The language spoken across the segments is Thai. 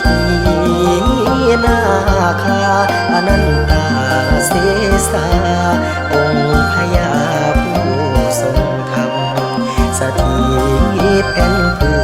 ทีนาคาอนันตาเสสาองค์พญาผู้ทรงธรรมสถิตเป็นผู้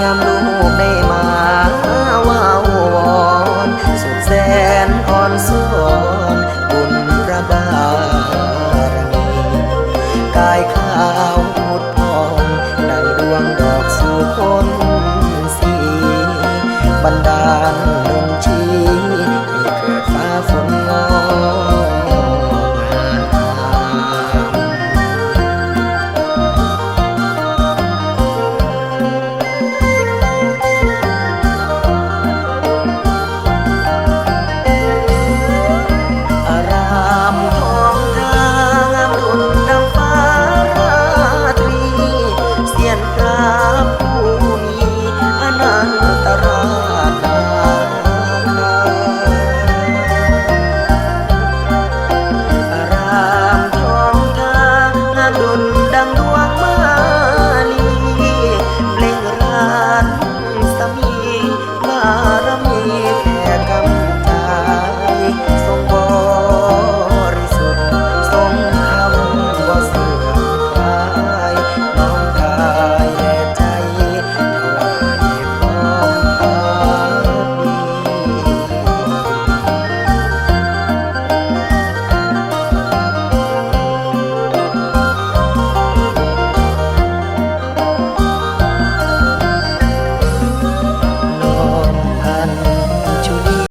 ยามลูกได้มาว่าวอนสุดแสนอ่อนสอนบุญพระบารมีกายขา